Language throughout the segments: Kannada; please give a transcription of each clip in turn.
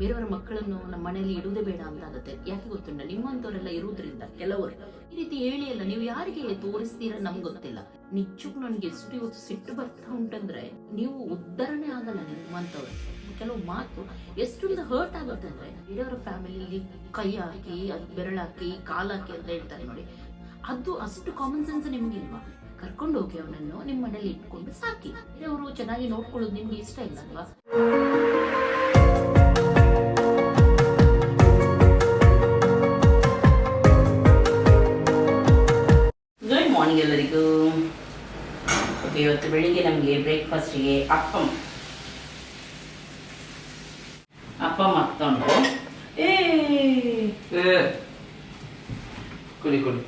ಬೇರೆಯವರ ಮಕ್ಕಳನ್ನು ನಮ್ಮ ಮನೆಯಲ್ಲಿ ಇಡುವುದೇ ಬೇಡ ಅಂತ ಆಗುತ್ತೆ. ಯಾಕೆ ಗೊತ್ತುಂಟ? ನಿಮ್ಮಂಥವರೆಲ್ಲ ಇರುವುದರಿಂದ ಕೆಲವರು ಈ ರೀತಿ ಹೇಳಿ ಅಲ್ಲ, ನೀವು ಯಾರಿಗೆ ತೋರಿಸ್ತೀರ ನಮ್ಗೆ ಗೊತ್ತಿಲ್ಲ. ನಿಜಕ್ಕೂ ನನಗೆ ಎಷ್ಟು ಇವತ್ತು ಸಿಟ್ಟು ಬರ್ತಾ ಉಂಟಂದ್ರೆ, ನೀವು ಉದ್ಧರಣೆ ಆಗಲ್ಲ ನಿಮ್ಮಂಥವ್ರು ಕೆಲವು ಮಾತು ಎಷ್ಟು ಇದು ಹರ್ಟ್ ಆಗುತ್ತೆ ಅಂದ್ರೆ, ಬೇರೆಯವರ ಫ್ಯಾಮಿಲಿಯಲ್ಲಿ ಕೈ ಹಾಕಿ ಅದು ಬೆರಳಾಕಿ ಕಾಲಾಕಿ ಅಂತ ಹೇಳ್ತಾರೆ ನೋಡಿ. ಅದು ಅಷ್ಟು ಕಾಮನ್ ಸೆನ್ಸ್ ನಿಮ್ಗಿಲ್ವಾ? ಕರ್ಕೊಂಡು ಹೋಗಿ ಅವನನ್ನು ನಿಮ್ಮ ಮನೇಲಿ ಇಟ್ಕೊಂಡು ಸಾಕಿ. ಬೇರೆಯವರು ಚೆನ್ನಾಗಿ ನೋಡ್ಕೊಳ್ಳೋದು ನಿಮ್ಗೆ ಇಷ್ಟ ಇಲ್ಲ ಅಲ್ವಾ? ಮಾರ್ನಿಂಗ್ ಎಲ್ಲರಿಗೂ ಓಕೆ ಇವತ್ತು ಬೆಳಿಗ್ಗೆ ನಮಗೆ ಬ್ರೇಕ್ಫಾಸ್ಟಿಗೆ ಅಪ್ಪಂ. ಅಪ್ಪ ಮತ್ತೊಂಡು ಏ ಏ ಕುಡಿ ಕುಡಿ.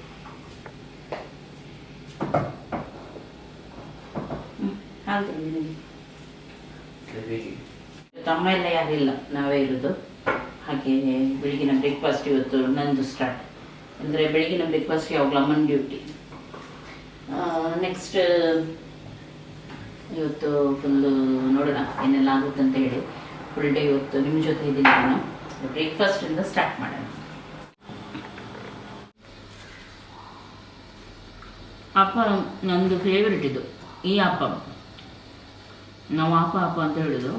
ತಮ್ಮ ಎಲ್ಲ ಯಾರಿಲ್ಲ ನಾವೇ ಇರೋದು. ಹಾಗೆ ಬೆಳಗಿನ ಬ್ರೇಕ್ಫಾಸ್ಟ್ ಇವತ್ತು ನಂದು ಸ್ಟಾರ್ಟ್ ಅಂದರೆ ಬೆಳಗಿನ ಬ್ರೇಕ್ಫಾಸ್ಟ್ ಯಾವಾಗಲೂ ಅಮ್ಮನ ಡ್ಯೂಟಿ ನೆಕ್ಸ್ಟ್ ಇವತ್ತು ಫುಲ್ಲು ನೋಡೋಣ ಏನೆಲ್ಲ ಆಗುತ್ತೆ ಅಂತ ಹೇಳಿ. ಫುಲ್ ಡೇ ಇವತ್ತು ನಿಮ್ಮ ಜೊತೆ ಇದ್ದೀನಿ ನಾನು. ಬ್ರೇಕ್ಫಾಸ್ಟಿಂದ ಸ್ಟಾರ್ಟ್ ಮಾಡೋಣ. ಅಪ್ಪ, ನಂದು ಫೇವ್ರೆಟ್ ಇದು. ಈ ಅಪ್ಪ. ನಾವು ಅಪ್ಪ ಅಪ್ಪ ಅಂತ ಹೇಳೋದು.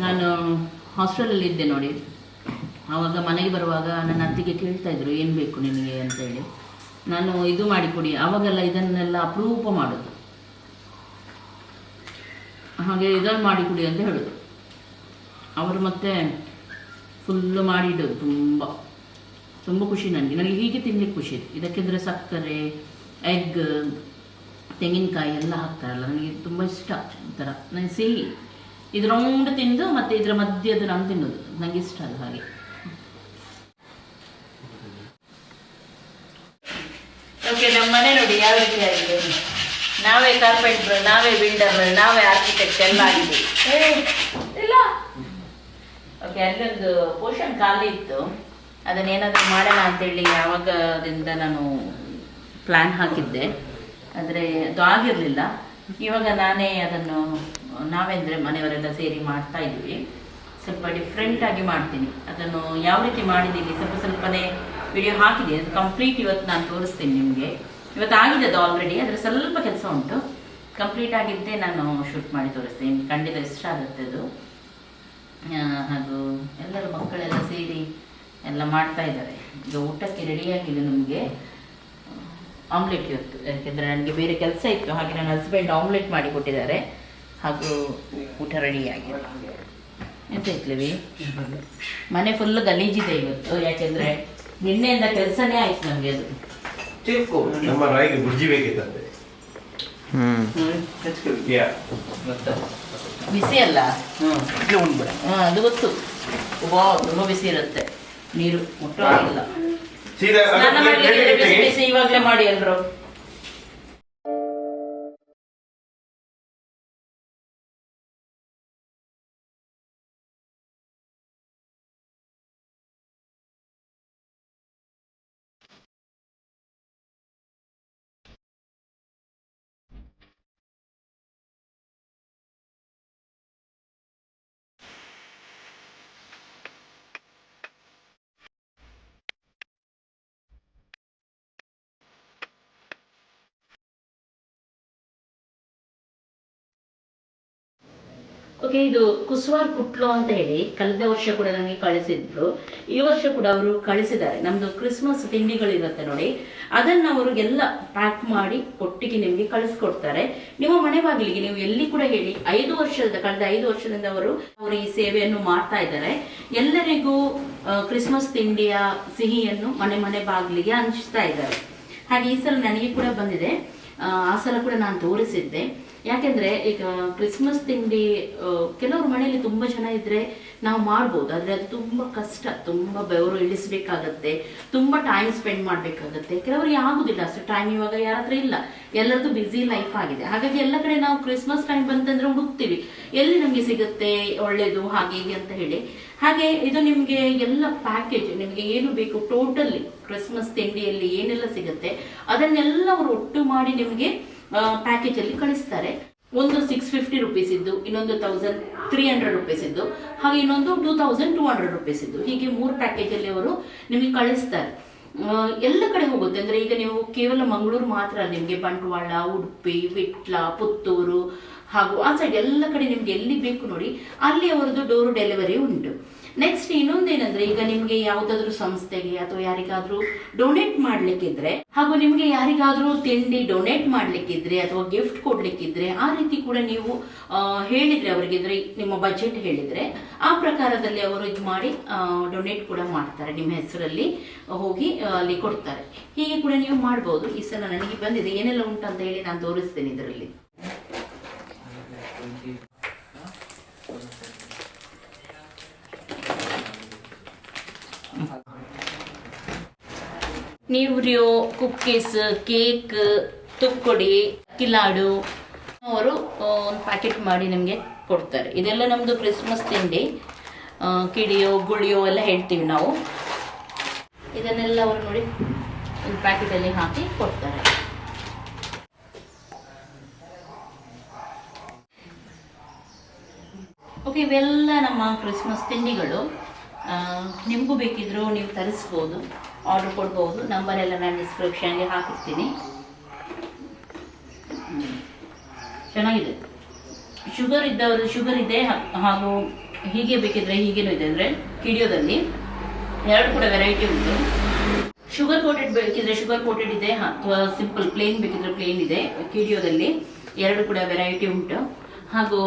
ನಾನು ಹಾಸ್ಟೆಲಲ್ಲಿ ಇದ್ದೆ ನೋಡಿ. ಆವಾಗ ಮನೆಗೆ ಬರುವಾಗ ನನ್ನ ಅತ್ತಿಗೆ ಕೇಳ್ತಾ ಇದ್ರು, ಏನು ಬೇಕು ನಿನಗೆ ಅಂತ ಹೇಳಿ. ನಾನು ಇದು ಮಾಡಿಕೊಡಿ ಅವಾಗೆಲ್ಲ ಇದನ್ನೆಲ್ಲ ಅಪರೂಪ ಮಾಡೋದು. ಹಾಗೆ ಇದನ್ನು ಮಾಡಿಕೊಡಿ ಅಂತ ಹೇಳೋದು. ಅವರು ಮತ್ತೆ ಫುಲ್ಲು ಮಾಡಿಡೋದು ತುಂಬ. ತುಂಬ ಖುಷಿ ನನಗೆ ನನಗೆ ಹೀಗೆ ತಿನ್ನಲಿಕ್ಕೆ ಖುಷಿ. ಇದಕ್ಕೆಂದರೆ ಸಕ್ಕರೆ ಎಗ್ ತೆಂಗಿನಕಾಯಿ ಎಲ್ಲ ಹಾಕ್ತಾರಲ್ಲ, ನನಗೆ ತುಂಬ ಇಷ್ಟ ಒಂಥರ ನನಗೆ ಸಿಹಿ. ಇದು ರೌಂಡ್ ತಿಂದು ಮತ್ತು ಇದರ ಮಧ್ಯದ ನಾನು ತಿನ್ನೋದು. ನನಗೆ ಇಷ್ಟ ಅದು ಹಾಗೆ ಓಕೆ ನಮ್ಮ ಮನೆ ನೋಡಿ ಯಾವ ರೀತಿ ಆಗಿದೆ ನಾವೇ ಕಾರ್ಪೆಂಟರ್ ನಾವೇ ಬಿಲ್ಡರ್ ನಾವೇ ಆರ್ಕಿಟೆಕ್ಟ್ ಎಲ್ಲ ಆಗಿದೆ. ಇಲ್ಲ. ಓಕೆ ಅಲ್ಲೊಂದು ಪೋಷನ್ ಖಾಲಿ ಇತ್ತು. ಅದನ್ನೇನಾದರೂ ಮಾಡೋಣ ಅಂತೇಳಿ ಯಾವಾಗದಿಂದ ನಾನು ಪ್ಲ್ಯಾನ್ ಹಾಕಿದ್ದೆ. ಆದರೆ ಅದು ಆಗಿರಲಿಲ್ಲ. ಇವಾಗ ನಾನೇ ಅದನ್ನು ನಾವೆಂದರೆ ಮನೆಯವರೆಲ್ಲ ಸೇರಿ ಮಾಡ್ತಾ ಇದ್ವಿ. ಸ್ವಲ್ಪ ಡಿಫ್ರೆಂಟಾಗಿ ಮಾಡ್ತೀನಿ. ಅದನ್ನು ಯಾವ ರೀತಿ ಮಾಡಿದ್ದೀನಿ ಸ್ವಲ್ಪ ಸ್ವಲ್ಪನೇ ವಿಡಿಯೋ ಹಾಕಿದೆ. ಅದು ಕಂಪ್ಲೀಟ್ ಇವತ್ತು ನಾನು ತೋರಿಸ್ತೀನಿ ನಿಮಗೆ. ಇವತ್ತು ಆಗಿದೆ ಅದು ಆಲ್ರೆಡಿ ಆದರೆ ಸ್ವಲ್ಪ ಕೆಲಸ ಉಂಟು. ಕಂಪ್ಲೀಟ್ ಆಗಿದ್ದೇ ನಾನು ಶೂಟ್ ಮಾಡಿ ತೋರಿಸ್ತೀನಿ. ಖಂಡಿತ ಇಷ್ಟ ಆಗುತ್ತೆ ಅದು. ಹಾಗೂ ಎಲ್ಲರೂ ಮಕ್ಕಳೆಲ್ಲ ಸೇರಿ ಎಲ್ಲ ಮಾಡ್ತಾ ಇದ್ದಾರೆ. ಈಗ ಊಟಕ್ಕೆ ರೆಡಿಯಾಗಿದೆ ನಮಗೆ. ಆಮ್ಲೆಟ್ ಇವತ್ತು. ಯಾಕೆಂದರೆ ನನಗೆ ಬೇರೆ ಕೆಲಸ ಇತ್ತು. ಹಾಗೆ ನನ್ನ ಹಸ್ಬೆಂಡ್ ಆಮ್ಲೆಟ್ ಮಾಡಿ ಕೊಟ್ಟಿದ್ದಾರೆ. ಹಾಗೂ ಊಟ ರೆಡಿಯಾಗಿದೆ ಎಂತ ಇತ್ಲಿವಿ ಮನೆ ಫುಲ್ ಗಲೀಜಿದೆ ಇವತ್ತು. ಯಾಕೆಂದರೆ ನಿನ್ನೆಯಿಂದ ಕೆಲಸನೇ ಆಯ್ತು ನಮಗೆ ಅದು. ಚಿಕ್ಕು ನಮ್ಮ ರಾಯಿಗೆ ಬುರ್ಜಿ ಬೇಕಿತ್ತಂತೆ ಯಾ. ಮತ್ತೆ? ಬಿಸಿ ಅಲ್ಲ? ಇಲ್ಲೇ ಉಂಡ್ಬಿಡ ಹಾಂ ಅದು ಗೊತ್ತು. ವಾ ತುಂಬ ಬಿಸಿ ಇರುತ್ತೆ. ನೀರು ಮುಟ್ಟೋಗಿಲ್ಲ. ಸೀದಾ ಸ್ನಾನ ಮಾಡ್ಲಿಕ್ಕೆ ಬಿಸಿ ಬಿಸಿ ಇವಾಗಲೇ ಮಾಡಿ ಎಲ್ರು ಓಕೆ ಇದು ಕುಸ್ವಾರ್ ಕುಟ್ಲು ಅಂತ ಹೇಳಿ ಕಳೆದ ವರ್ಷ ಕೂಡ ನನಗೆ ಕಳಿಸಿದ್ರು. ಈ ವರ್ಷ ಕೂಡ ಅವರು ಕಳಿಸಿದ್ದಾರೆ. ನಮ್ದು ಕ್ರಿಸ್ಮಸ್ ತಿಂಡಿಗಳಿರುತ್ತೆ ನೋಡಿ. ಅದನ್ನ ಅವರು ಎಲ್ಲ ಪ್ಯಾಕ್ ಮಾಡಿ ಒಟ್ಟಿಗೆ ನಿಮಗೆ ಕಳಿಸ್ಕೊಡ್ತಾರೆ. ನಿಮ್ಮ ಮನೆ ಬಾಗಿಲಿಗೆ ನೀವು ಎಲ್ಲಿ ಕೂಡ ಹೇಳಿ, ಐದು ವರ್ಷದ, ಕಳೆದ ಐದು ವರ್ಷದಿಂದ ಅವರು ಅವರು ಈ ಸೇವೆಯನ್ನು ಮಾಡ್ತಾ ಇದ್ದಾರೆ. ಎಲ್ಲರಿಗೂ ಕ್ರಿಸ್ಮಸ್ ತಿಂಡಿಯ ಸಿಹಿಯನ್ನು ಮನೆ ಮನೆ ಬಾಗಿಲಿಗೆ ಹಂಚ್ತಾ ಇದ್ದಾರೆ. ಹಾಗೆ ಈ ಸಲ ನನಗೆ ಕೂಡ ಬಂದಿದೆ. ಆ ಸಲ ಕೂಡ ನಾನು ತೋರಿಸಿದ್ದೆ. ಯಾಕೆಂದ್ರೆ ಈಗ ಕ್ರಿಸ್ಮಸ್ ತಿಂಡಿ ಕೆಲವ್ರ ಮನೆಯಲ್ಲಿ ತುಂಬಾ ಜನ ಇದ್ರೆ ನಾವು ಮಾಡ್ಬೋದು. ಆದ್ರೆ ಅದು ತುಂಬಾ ಕಷ್ಟ, ತುಂಬಾ ಬೆವರು ಇಳಿಸ್ಬೇಕಾಗತ್ತೆ, ತುಂಬಾ ಟೈಮ್ ಸ್ಪೆಂಡ್ ಮಾಡ್ಬೇಕಾಗತ್ತೆ. ಕೆಲವರಿಗೆ ಆಗುದಿಲ್ಲ ಅಷ್ಟು ಟೈಮ್ ಇವಾಗ ಯಾರ ಹತ್ರ ಇಲ್ಲ. ಎಲ್ಲರದ್ದು ಬ್ಯುಸಿ ಲೈಫ್ ಆಗಿದೆ. ಹಾಗಾಗಿ ಎಲ್ಲ ಕಡೆ ನಾವು ಕ್ರಿಸ್ಮಸ್ ಟೈಮ್ ಬಂತಂದ್ರೆ ಹುಡುಕ್ತೀವಿ. ಎಲ್ಲಿ ನಮಗೆ ಸಿಗುತ್ತೆ, ಒಳ್ಳೇದು, ಹಾಗೆ, ಹೀಗೆ ಅಂತ ಹೇಳಿ. ಹಾಗೆ ಇದು ನಿಮಗೆ ಎಲ್ಲ ಪ್ಯಾಕೇಜ್ ನಿಮಗೆ ಏನು ಬೇಕು ಟೋಟಲಿ ಕ್ರಿಸ್ಮಸ್ ತಿಂಡಿಯಲ್ಲಿ ಏನೆಲ್ಲ ಸಿಗುತ್ತೆ, ಅದನ್ನೆಲ್ಲ ಅವರು ಒಟ್ಟು ಮಾಡಿ ನಿಮಗೆ ಪ್ಯಾಕೇಜ್ ಅಲ್ಲಿ ಕಳಿಸ್ತಾರೆ. ಒಂದು ಸಿಕ್ಸ್ ಫಿಫ್ಟಿ ರುಪೀಸ್ ಇದ್ದು ಇನ್ನೊಂದು ತೌಸಂಡ್ ತ್ರೀ ಹಂಡ್ರೆಡ್ ರುಪೀಸ್ ಇದ್ದು ಹಾಗೆ ಇನ್ನೊಂದು two thousand two hundred rupees ಇದ್ದು. ಹೀಗೆ ಮೂರು ಪ್ಯಾಕೇಜಲ್ಲಿ ಅವರು ನಿಮಗೆ ಕಳಿಸ್ತಾರೆ. ಎಲ್ಲ ಕಡೆ ಹೋಗುತ್ತೆ. ಅಂದರೆ ಈಗ ನೀವು ಕೇವಲ ಮಂಗಳೂರು ಮಾತ್ರ ಅಲ್ಲ, ನಿಮಗೆ ಬಂಟ್ವಾಳ ಉಡುಪಿ ವಿಟ್ಲ ಪುತ್ತೂರು ಹಾಗೂ ಆ ಸೈಡ್ ಎಲ್ಲ ಕಡೆ ನಿಮ್ಗೆ ಎಲ್ಲಿ ಬೇಕು ನೋಡಿ ಅಲ್ಲಿ ಅವರದ್ದು ಡೋರ್ ಡೆಲಿವರಿ ಉಂಟು. ನೆಕ್ಸ್ಟ್ ಇನ್ನೊಂದೇನಂದ್ರೆ, ಈಗ ನಿಮ್ಗೆ ಯಾವ್ದಾದ್ರು ಸಂಸ್ಥೆಗೆ ಅಥವಾ ಯಾರಿಗಾದ್ರೂ ಡೊನೇಟ್ ಮಾಡ್ಲಿಕ್ಕಿದ್ರೆ, ಹಾಗೂ ನಿಮ್ಗೆ ಯಾರಿಗಾದ್ರೂ ತಿಂಡಿ ಡೊನೇಟ್ ಮಾಡ್ಲಿಕ್ಕಿದ್ರೆ ಅಥವಾ ಗಿಫ್ಟ್ ಕೊಡ್ಲಿಕ್ಕಿದ್ರೆ, ಆ ರೀತಿ ಕೂಡ ನೀವು ಹೇಳಿದ್ರೆ ಅವರಿಗೆ ನಿಮ್ಮ ಬಜೆಟ್ ಹೇಳಿದ್ರೆ, ಆ ಪ್ರಕಾರದಲ್ಲಿ ಅವರು ಇದು ಮಾಡಿ ಡೊನೇಟ್ ಕೂಡ ಮಾಡ್ತಾರೆ. ನಿಮ್ಮ ಹೆಸರಲ್ಲಿ ಹೋಗಿ ಅಲ್ಲಿ ಕೊಡ್ತಾರೆ. ಹೀಗೆ ಕೂಡ ನೀವು ಮಾಡ್ಬೋದು. ಈ ಸಲ ನನಗೆ ಬಂದಿದೆ. ಏನೆಲ್ಲ ಉಂಟು ಅಂತ ಹೇಳಿ ನಾನು ತೋರಿಸ್ತೇನೆ ಇದರಲ್ಲಿ. ನೀವ್ರಿಯೋ ಕುಕ್ಕೀಸ್, ಕೇಕ್, ತುಕ್ಕೊಡಿ, ಕಿಲಾಡು, ಅವರು ಒಂದು ಪ್ಯಾಕೆಟ್ ಮಾಡಿ ನಿಮಗೆ ಕೊಡ್ತಾರೆ. ಇದೆಲ್ಲ ನಮ್ಮದು ಕ್ರಿಸ್ಮಸ್ ತಿಂಡಿ. ಕಿಡಿಯೋ, ಗುಳಿಯೋ ಎಲ್ಲ ಹೇಳ್ತೀವಿ ನಾವು. ಇದನ್ನೆಲ್ಲ ಅವರು ನೋಡಿ ಒಂದು ಪ್ಯಾಕೆಟಲ್ಲಿ ಹಾಕಿ ಕೊಡ್ತಾರೆ. ಓಕೆ ಇವೆಲ್ಲ ನಮ್ಮ ಕ್ರಿಸ್ಮಸ್ ತಿಂಡಿಗಳು. ನಿಮಗೂ ಬೇಕಿದ್ರು ನೀವು ತರಿಸ್ಬೋದು. ಆರ್ಡರ್ ಕೊಡ್ಬೋದು. ಎಲ್ಲ ನಾನು ಡಿಸ್ಕ್ರಿಪ್ಷನ್ಗೆ ಹಾಕಿರ್ತೀನಿ. ಚೆನ್ನಾಗಿದೆ. ಶುಗರ್ ಇದ್ದವರು ಶುಗರ್ ಇದೆ ಹಾಗೂ ಹೀಗೆ ಬೇಕಿದ್ರೆ ಹೀಗೇನೂ ಇದೆ ಅಂದರೆ ಕಿಡಿಯೋದಲ್ಲಿ ಎರಡು ಕೂಡ ವೆರೈಟಿ ಉಂಟು. ಶುಗರ್ ಕೋಟೆಡ್ ಬೇಕಿದ್ರೆ ಶುಗರ್ ಕೋಟೆಡ್ ಇದೆ ಅಥವಾ ಸಿಂಪಲ್ ಪ್ಲೇನ್ ಬೇಕಿದ್ರೆ ಪ್ಲೇನ್ ಇದೆ. ಕಿಡಿಯೋದಲ್ಲಿ ಎರಡು ಕೂಡ ವೆರೈಟಿ ಉಂಟು. ಹಾಗೂ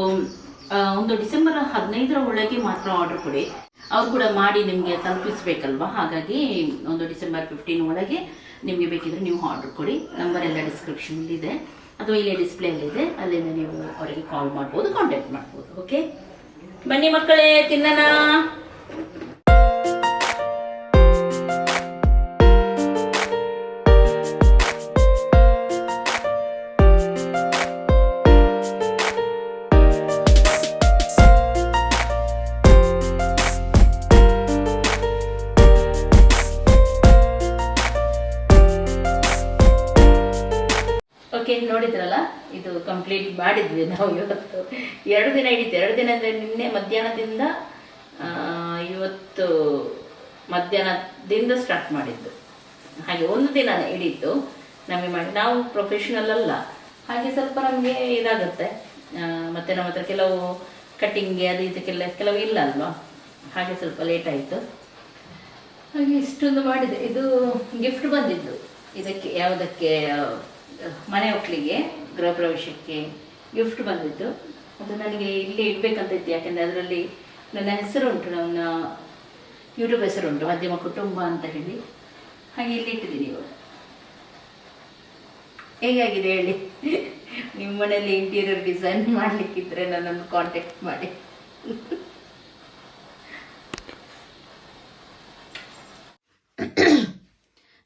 ಒಂದು ಡಿಸೆಂಬರ್ ಹದಿನೈದರ ಒಳಗೆ ಮಾತ್ರ ಆರ್ಡರ್ ಕೊಡಿ. ಅವ್ರು ಕೂಡ ಮಾಡಿ ನಿಮಗೆ ತಲುಪಿಸ್ಬೇಕಲ್ವಾ? ಹಾಗಾಗಿ ಒಂದು ಡಿಸೆಂಬರ್ ಫಿಫ್ಟೀನ್ ಒಳಗೆ ನಿಮಗೆ ಬೇಕಿದ್ರೆ ನೀವು ಆರ್ಡರ್ ಕೊಡಿ. ನಂಬರ್ ಎಲ್ಲ ಡಿಸ್ಕ್ರಿಪ್ಷನ್ ಇದೆ. ಅಥವಾ ಇಲ್ಲಿ ಡಿಸ್ಪ್ಲೇ ಇದೆ. ಅಲ್ಲಿಂದ ನೀವು ಅವರಿಗೆ ಕಾಲ್ ಮಾಡ್ಬೋದು ಕಾಂಟ್ಯಾಕ್ಟ್ ಮಾಡ್ಬೋದು. ಓಕೆ ಬನ್ನಿ ಮಕ್ಕಳೇ, ತಿನ್ನೋಣ. ಮಾಡಿದ್ವಿ ನಾವು ಇವತ್ತು. ಎರಡು ದಿನ ಹಿಡಿತು. ಎರಡು ದಿನ ಅಂದರೆ ನಿನ್ನೆ ಮಧ್ಯಾಹ್ನದಿಂದ ಇವತ್ತು ಮಧ್ಯಾಹ್ನದಿಂದ ಸ್ಟಾರ್ಟ್ ಮಾಡಿದ್ದು. ಹಾಗೆ ಒಂದು ದಿನ ಹಿಡೀತು. ನಮಗೆ ಮಾಡಿ ನಾವು ಪ್ರೊಫೆಷನಲ್ ಅಲ್ಲ. ಹಾಗೆ ಸ್ವಲ್ಪ ನಮಗೆ ಇದಾಗುತ್ತೆ. ಮತ್ತೆ ನಮ್ಮ ಹತ್ರ ಕೆಲವು ಕಟ್ಟಿಂಗ್ಗೆ ಅದು ಇದಕ್ಕೆಲ್ಲ ಕೆಲವು ಇಲ್ಲ ಅಲ್ವಾ? ಹಾಗೆ ಸ್ವಲ್ಪ ಲೇಟ್ ಆಯಿತು. ಹಾಗೆ ಇಷ್ಟೊಂದು ಮಾಡಿದೆ. ಇದು ಗಿಫ್ಟ್ ಬಂದಿದ್ದು. ಇದಕ್ಕೆ, ಯಾವುದಕ್ಕೆ ಮನೆ ಒಕ್ಕಲಿಗೆ ಗೃಹ ಪ್ರವೇಶಕ್ಕೆ. ಗಿಫ್ಟ್ ಬಂದಿತ್ತು. ಅದು ನನಗೆ ಇಲ್ಲಿ ಇಡಬೇಕಂತ ಇತ್ತು. ಯಾಕೆಂದರೆ ಅದರಲ್ಲಿ ನನ್ನ ಹೆಸರು ಉಂಟು ನನ್ನ ಯೂಟ್ಯೂಬ್ ಹೆಸರು ಉಂಟು ಮಧ್ಯಮ ಕುಟುಂಬ ಅಂತ ಹೇಳಿ. ಹಾಗೆ ಇಲ್ಲಿ ಇಟ್ಟಿದ್ದೀನಿ ಇವಾಗ. ಹೇಗಾಗಿದೆ ಹೇಳಿ? ನಿಮ್ಮ ಮನೆಯಲ್ಲಿ ಇಂಟೀರಿಯರ್ ಡಿಸೈನ್ ಮಾಡಲಿಕ್ಕಿದ್ರೆ ನನ್ನನ್ನು ಕಾಂಟ್ಯಾಕ್ಟ್ ಮಾಡಿ.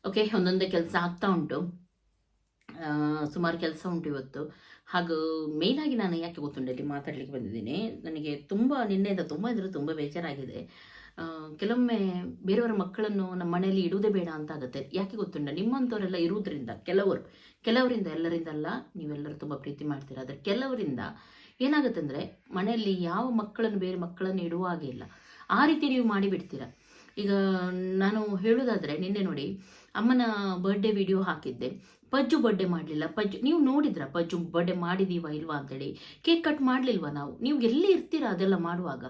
ಓಕೆ ಒಂದೊಂದೇ ಕೆಲಸ ಆಗ್ತಾ ಉಂಟು. ಸುಮಾರು ಕೆಲಸ ಉಂಟು ಇವತ್ತು. ಹಾಗೂ ಮೇಯ್ನಾಗಿ ನಾನು ಯಾಕೆ ಗೊತ್ತುಂಡಲ್ಲಿ ಮಾತಾಡಲಿಕ್ಕೆ ಬಂದಿದ್ದೀನಿ. ನನಗೆ ತುಂಬ, ನಿನ್ನೆಯಿಂದ ತುಂಬ ಅಂದರೆ ತುಂಬ ಬೇಜಾರಾಗಿದೆ. ಕೆಲವೊಮ್ಮೆ ಬೇರೆಯವರ ಮಕ್ಕಳನ್ನು ನಮ್ಮ ಮನೆಯಲ್ಲಿ ಇಡುವುದೇ ಬೇಡ ಅಂತ ಆಗುತ್ತೆ. ಯಾಕೆ ಗೊತ್ತುಂಡ ನಿಮ್ಮಂಥವರೆಲ್ಲ ಇರುವುದರಿಂದ, ಕೆಲವರು, ಕೆಲವರಿಂದ ಎಲ್ಲರಿಂದಲ್ಲ ನೀವೆಲ್ಲರೂ ತುಂಬ ಪ್ರೀತಿ ಮಾಡ್ತೀರ. ಆದರೆ ಕೆಲವರಿಂದ ಏನಾಗುತ್ತೆ ಅಂದರೆ ಮನೆಯಲ್ಲಿ ಯಾವ ಮಕ್ಕಳನ್ನು, ಬೇರೆ ಮಕ್ಕಳನ್ನು ಇಡುವ ಹಾಗೆ ಇಲ್ಲ. ಆ ರೀತಿ ನೀವು ಮಾಡಿಬಿಡ್ತೀರಾ? ಈಗ ನಾನು ಹೇಳೋದಾದರೆ ನಿನ್ನೆ ನೋಡಿ ಅಮ್ಮನ ಬರ್ಡೇ ವಿಡಿಯೋ ಹಾಕಿದ್ದೆ. ಪಜ್ಜು ಬರ್ಡೇ ಮಾಡಲಿಲ್ಲ. ಪಜ್ಜು, ನೀವು ನೋಡಿದ್ರ ಪಜ್ಜು ಬರ್ಡೆ ಮಾಡಿದೀವ ಇಲ್ವಾ ಅಂತೇಳಿ? ಕೇಕ್ ಕಟ್ ಮಾಡಲಿಲ್ವಾ ನಾವು? ನೀವು ಎಲ್ಲಿ ಇರ್ತೀರಾ ಅದೆಲ್ಲ ಮಾಡುವಾಗ?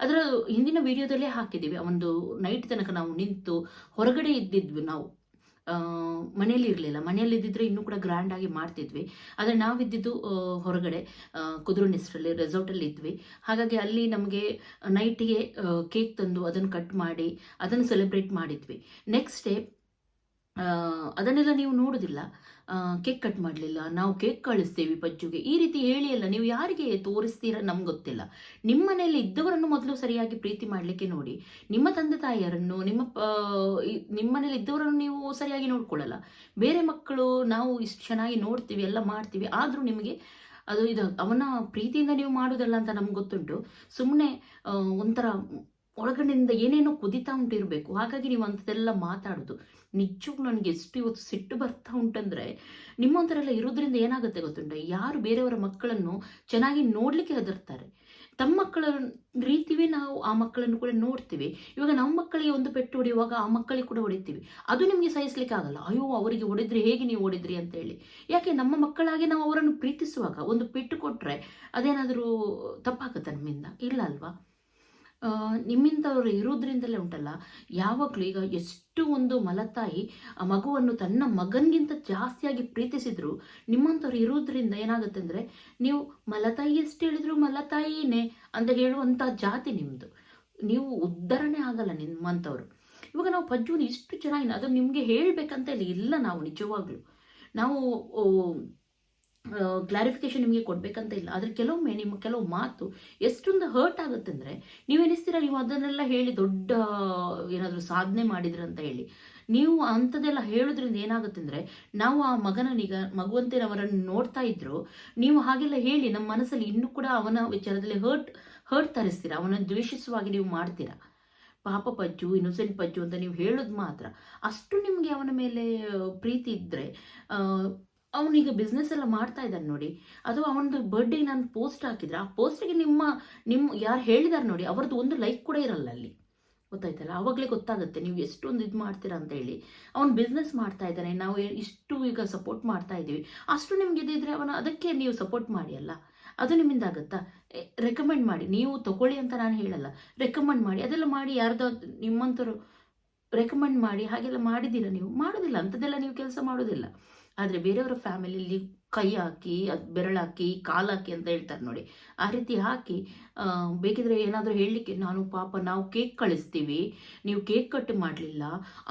ಅದರ ಹಿಂದಿನ ವಿಡಿಯೋದಲ್ಲೇ ಹಾಕಿದ್ದೀವಿ. ಒಂದು ನೈಟ್ ತನಕ ನಾವು ನಿಂತು ಹೊರಗಡೆ ಇದ್ದಿದ್ವಿ ನಾವು. ಮನೆಯಲ್ಲಿ ಇರಲಿಲ್ಲ. ಮನೆಯಲ್ಲಿ ಇದ್ದಿದ್ರೆ ಇನ್ನೂ ಕೂಡ ಗ್ರ್ಯಾಂಡ್ ಆಗಿ ಮಾಡ್ತಿದ್ವಿ. ಆದರೆ ನಾವಿದ್ದಿದ್ದು ಹೊರಗಡೆ ಹೊರಗಡೆ ಕುದುರುನಿಸ್ರಲ್ಲಿ ರೆಸಾರ್ಟಲ್ಲಿ ಇದ್ವಿ. ಹಾಗಾಗಿ ಅಲ್ಲಿ ನಮಗೆ ನೈಟಿಗೆ ಕೇಕ್ ತಂದು ಅದನ್ನು ಕಟ್ ಮಾಡಿ, ಅದನ್ನು ಸೆಲೆಬ್ರೇಟ್ ಮಾಡಿದ್ವಿ. ನೆಕ್ಸ್ಟ್ ಡೇ ಅದನ್ನೆಲ್ಲ ನೀವು ನೋಡೋದಿಲ್ಲ. ಕೇಕ್ ಕಟ್ ಮಾಡಲಿಲ್ಲ, ನಾವು ಕೇಕ್ ಕಳಿಸ್ತೇವೆ ಪಜ್ಜುಗೆ ಈ ರೀತಿ ಹೇಳಿ ಅಲ್ಲ, ನೀವು ಯಾರಿಗೆ ತೋರಿಸ್ತೀರ ನಮ್ಗೆ ಗೊತ್ತಿಲ್ಲ. ನಿಮ್ಮ ಮನೆಯಲ್ಲಿ ಇದ್ದವರನ್ನು ಮೊದಲು ಸರಿಯಾಗಿ ಪ್ರೀತಿ ಮಾಡಲಿಕ್ಕೆ ನೋಡಿ. ನಿಮ್ಮ ತಂದೆ ತಾಯಿಯರನ್ನು, ನಿಮ್ಮ ನಿಮ್ಮ ಮನೇಲಿ ಇದ್ದವರನ್ನು ನೀವು ಸರಿಯಾಗಿ ನೋಡ್ಕೊಳ್ಳಲ್ಲ. ಬೇರೆ ಮಕ್ಕಳು ನಾವು ಇಷ್ಟು ಚೆನ್ನಾಗಿ ನೋಡ್ತೀವಿ, ಎಲ್ಲ ಮಾಡ್ತೀವಿ, ಆದರೂ ನಿಮಗೆ ಅದು ಇದು, ಅವನ ಪ್ರೀತಿಯಿಂದ ನೀವು ಮಾಡೋದಲ್ಲ ಅಂತ ನಮ್ಗೆ ಗೊತ್ತುಂಟು. ಸುಮ್ಮನೆ ಒಂಥರ ಒಳಗಡೆಯಿಂದ ಏನೇನೋ ಕುದಿತಾ ಉಂಟಿರಬೇಕು. ಹಾಗಾಗಿ ನೀವು ಅಂಥದ್ದೆಲ್ಲ ಮಾತಾಡೋದು. ನಿಜಕ್ಕೂ ನನಗೆ ಎಷ್ಟು ಇವತ್ತು ಸಿಟ್ಟು ಬರ್ತಾ ಉಂಟಂದ್ರೆ ನಿಮ್ಮಂಥರೆಲ್ಲ ಇರೋದ್ರಿಂದ ಏನಾಗುತ್ತೆ ಗೊತ್ತುಂಟ? ಯಾರು ಬೇರೆಯವರ ಮಕ್ಕಳನ್ನು ಚೆನ್ನಾಗಿ ನೋಡಲಿಕ್ಕೆ ಹೆದರ್ತಾರೆ. ತಮ್ಮ ಮಕ್ಕಳ ರೀತಿವೇ ನಾವು ಆ ಮಕ್ಕಳನ್ನು ಕೂಡ ನೋಡ್ತೀವಿ. ಇವಾಗ ನಮ್ಮ ಮಕ್ಕಳಿಗೆ ಒಂದು ಪೆಟ್ಟು ಹೊಡೆಯುವಾಗ ಆ ಮಕ್ಕಳಿಗೆ ಕೂಡ ಹೊಡಿತೀವಿ. ಅದು ನಿಮಗೆ ಸಹಿಸ್ಲಿಕ್ಕೆ ಆಗಲ್ಲ. ಅಯ್ಯೋ, ಅವರಿಗೆ ಹೊಡೆದ್ರೆ ಹೇಗೆ ನೀವು ಹೊಡಿದ್ರಿ ಅಂತ ಹೇಳಿ ಯಾಕೆ ನಮ್ಮ ಮಕ್ಕಳಾಗಿ ನಾವು ಅವರನ್ನು ಪ್ರೀತಿಸುವಾಗ ಒಂದು ಪೆಟ್ಟು ಕೊಟ್ಟರೆ ಅದೇನಾದರೂ ತಪ್ಪಾಗುತ್ತೆ ನಮ್ಮಿಂದ? ಇಲ್ಲ ಅಲ್ವಾ? ನಿಮ್ಮಿಂದವರು ಇರೋದ್ರಿಂದಲೇ ಉಂಟಲ್ಲ? ಯಾವಾಗಲೂ ಈಗ ಎಷ್ಟು ಒಂದು ಮಲತಾಯಿ ಆ ಮಗುವನ್ನು ತನ್ನ ಮಗನಿಗಿಂತ ಜಾಸ್ತಿಯಾಗಿ ಪ್ರೀತಿಸಿದ್ರು, ನಿಮ್ಮಂಥವ್ರು ಇರೋದ್ರಿಂದ ಏನಾಗುತ್ತೆ ಅಂದರೆ, ನೀವು ಮಲತಾಯಿ ಎಷ್ಟು ಹೇಳಿದ್ರು ಮಲತಾಯಿನೇ ಅಂತ ಹೇಳುವಂಥ ಜಾತಿ ನಿಮ್ಮದು ನೀವು ಉದ್ಧರಣೆ ಆಗಲ್ಲ ನಿಮ್ಮಂಥವ್ರು. ಇವಾಗ ನಾವು ಪಜ್ಜುನ ಇಷ್ಟು ಚೆನ್ನಾಗಿ ಅದು ನಿಮಗೆ ಹೇಳಬೇಕಂತ ಇಲ್ಲ ಇಲ್ಲ ನಾವು ನಿಜವಾಗ್ಲೂ. ನಾವು ಕ್ಲಾರಿಫಿಕೇಶನ್ ನಿಮಗೆ ಕೊಡಬೇಕಂತ ಇಲ್ಲ. ಆದರೆ ಕೆಲವೊಮ್ಮೆ ನಿಮ್ಮ ಕೆಲವು ಮಾತು ಎಷ್ಟೊಂದು ಹರ್ಟ್ ಆಗುತ್ತೆ ಅಂದರೆ ನೀವು ಎನಿಸ್ತೀರ ನೀವು ಅದನ್ನೆಲ್ಲ ಹೇಳಿ ದೊಡ್ಡ ಏನಾದರೂ ಸಾಧನೆ ಅಂತ ಹೇಳಿ. ನೀವು ಅಂಥದ್ದೆಲ್ಲ ಹೇಳೋದ್ರಿಂದ ಏನಾಗುತ್ತೆ ಅಂದರೆ ನಾವು ಆ ಮಗನನೀಗ ಮಗುವಂತೆ ಅವರನ್ನು ನೋಡ್ತಾ ಇದ್ರು, ನೀವು ಹಾಗೆಲ್ಲ ಹೇಳಿ ನಮ್ಮ ಮನಸ್ಸಲ್ಲಿ ಇನ್ನೂ ಕೂಡ ಅವನ ವಿಚಾರದಲ್ಲಿ ಹರ್ಟ್ ಹರ್ಟ್ ತರಿಸ್ತೀರಾ? ಅವನನ್ನು ದ್ವೇಷಿಸುವಾಗಿ ನೀವು ಮಾಡ್ತೀರಾ? ಪಾಪ ಪಜ್ಜು ಇನ್ನೊಸೆಂಟ್ ಪಜ್ಜು ಅಂತ ನೀವು ಹೇಳೋದು ಮಾತ್ರ. ಅಷ್ಟು ನಿಮಗೆ ಅವನ ಮೇಲೆ ಪ್ರೀತಿ ಇದ್ದರೆ ಅವನೀಗ ಬಿಸ್ನೆಸ್ ಎಲ್ಲ ಮಾಡ್ತಾ ಇದ್ದಾನೆ ನೋಡಿ. ಅದು ಅವನದು ಬರ್ಡೇ ನಾನು ಪೋಸ್ಟ್ ಹಾಕಿದ್ರೆ, ಆ ಪೋಸ್ಟಿಗೆ ನಿಮ್ಮ ನಿಮ್ಮ ಯಾರು ಹೇಳಿದಾರೆ ನೋಡಿ, ಅವ್ರದ್ದು ಒಂದು ಲೈಕ್ ಕೂಡ ಇರಲ್ಲ ಅಲ್ಲಿ. ಗೊತ್ತಾಯ್ತಲ್ಲ? ಆವಾಗಲೇ ಗೊತ್ತಾಗುತ್ತೆ ನೀವು ಎಷ್ಟೊಂದು ಇದು ಮಾಡ್ತೀರಾ ಅಂತ ಹೇಳಿ. ಅವ್ನು ಬಿಸ್ನೆಸ್ ಮಾಡ್ತಾ ಇದ್ದಾನೆ, ನಾವು ಇಷ್ಟು ಈಗ ಸಪೋರ್ಟ್ ಮಾಡ್ತಾ ಇದ್ದೀವಿ. ಅಷ್ಟು ನಿಮ್ಗೆ ಇದಿದ್ರೆ ಅವನು, ಅದಕ್ಕೆ ನೀವು ಸಪೋರ್ಟ್ ಮಾಡಿ ಅಲ್ಲ? ಅದು ನಿಮ್ಮಿಂದ ಆಗುತ್ತಾ? ರೆಕಮೆಂಡ್ ಮಾಡಿ. ನೀವು ತಗೊಳ್ಳಿ ಅಂತ ನಾನು ಹೇಳಲ್ಲ. ರೆಕಮೆಂಡ್ ಮಾಡಿ. ಅದೆಲ್ಲ ಮಾಡಿ ಯಾರ್ದೋ ನಿಮ್ಮಂಥವ್ರು ರೆಕಮೆಂಡ್ ಮಾಡಿ, ಹಾಗೆಲ್ಲ ಮಾಡಿದ್ದೀರಾ ನೀವು? ಮಾಡೋದಿಲ್ಲ. ಅಂಥದ್ದೆಲ್ಲ ನೀವು ಕೆಲಸ ಮಾಡೋದಿಲ್ಲ. ಆದರೆ ಬೇರೆಯವರ ಫ್ಯಾಮಿಲಿಯಲ್ಲಿ ಕೈ ಹಾಕಿ, ಅದು ಬೆರಳಾಕಿ ಕಾಲು ಹಾಕಿ ಅಂತ ಹೇಳ್ತಾರೆ ನೋಡಿ. ಆ ರೀತಿ ಹಾಕಿ ಬೇಕಿದ್ರೆ ಏನಾದರೂ ಹೇಳಲಿಕ್ಕೆ ನಾನು ಪಾಪ ನಾವು ಕೇಕ್ ಕಳಿಸ್ತೀವಿ, ನೀವು ಕೇಕ್ ಕಟ್ ಮಾಡಲಿಲ್ಲ,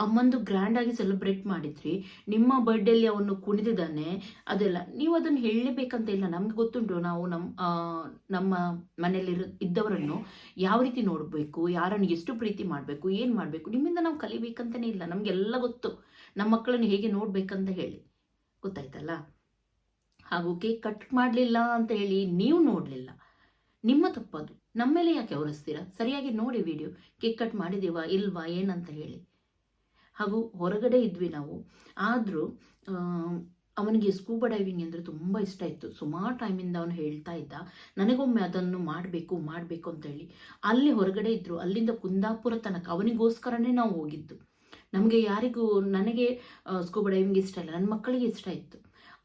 ಅಮ್ಮಂದು ಗ್ರ್ಯಾಂಡಾಗಿ ಸೆಲೆಬ್ರೇಟ್ ಮಾಡಿದ್ರಿ, ನಿಮ್ಮ ಬರ್ಡೇಲಿ ಅವನು ಕುಣಿದಿದ್ದಾನೆ, ಅದೆಲ್ಲ. ನೀವು ಅದನ್ನು ಹೇಳಲೇಬೇಕಂತ ಇಲ್ಲ. ನಮ್ಗೆ ಗೊತ್ತುಂಟು ನಾವು ನಮ್ಮ ನಮ್ಮ ಮನೆಯಲ್ಲಿ ಇದ್ದವರನ್ನು ಯಾವ ರೀತಿ ನೋಡಬೇಕು, ಯಾರನ್ನು ಎಷ್ಟು ಪ್ರೀತಿ ಮಾಡಬೇಕು, ಏನು ಮಾಡಬೇಕು, ನಿಮ್ಮಿಂದ ನಾವು ಕಲಿಬೇಕಂತಲೇ ಇಲ್ಲ. ನಮಗೆಲ್ಲ ಗೊತ್ತು. ನಮ್ಮ ಮಕ್ಕಳನ್ನು ಹೇಗೆ ನೋಡಬೇಕಂತ ಹೇಳಿ. ಗೊತ್ತಾಯ್ತಲ್ಲ? ಹಾಗೂ ಕೇಕ್ ಕಟ್ ಮಾಡಲಿಲ್ಲ ಅಂತ ಹೇಳಿ ನೀವು ನೋಡಲಿಲ್ಲ. ನಿಮ್ಮ ತಪ್ಪದು. ನಮ್ಮ ಮೇಲೆ ಯಾಕೆ ಹೊರಿಸ್ತೀರಾ ಸರಿಯಾಗಿ ನೋಡಿ ವಿಡಿಯೋ. ಕೇಕ್ ಕಟ್ ಮಾಡಿದೀವಾ ಇಲ್ವಾ? ಏನಂತ ಹೇಳಿ. ಹಾಗೂ ಹೊರಗಡೆ ಇದ್ವಿ ನಾವು. ಆದರೂ ಅವನಿಗೆ ಸ್ಕೂಬಾ ಡೈವಿಂಗ್ ಅಂದರೆ ತುಂಬ ಇಷ್ಟ ಇತ್ತು. ಸುಮಾರು ಟೈಮಿಂದ ಅವನು ಹೇಳ್ತಾ ಇದ್ದ, ನನಗೊಮ್ಮೆ ಅದನ್ನು ಮಾಡಬೇಕು ಮಾಡಬೇಕು ಅಂತ ಹೇಳಿ. ಅಲ್ಲಿ ಹೊರಗಡೆ ಇದ್ದರು ಅಲ್ಲಿಂದ ಕುಂದಾಪುರ ತನಕ ಅವನಿಗೋಸ್ಕರನೇ ನಾವು ಹೋಗಿದ್ದು. ನಮಗೆ ಯಾರಿಗೂ ನನಗೆ ಸ್ಕೂಬಾ ಡೈವಿಂಗ್ ಇಷ್ಟ ಇಲ್ಲ. ನನ್ನ ಮಕ್ಕಳಿಗೆ ಇಷ್ಟ ಇತ್ತು.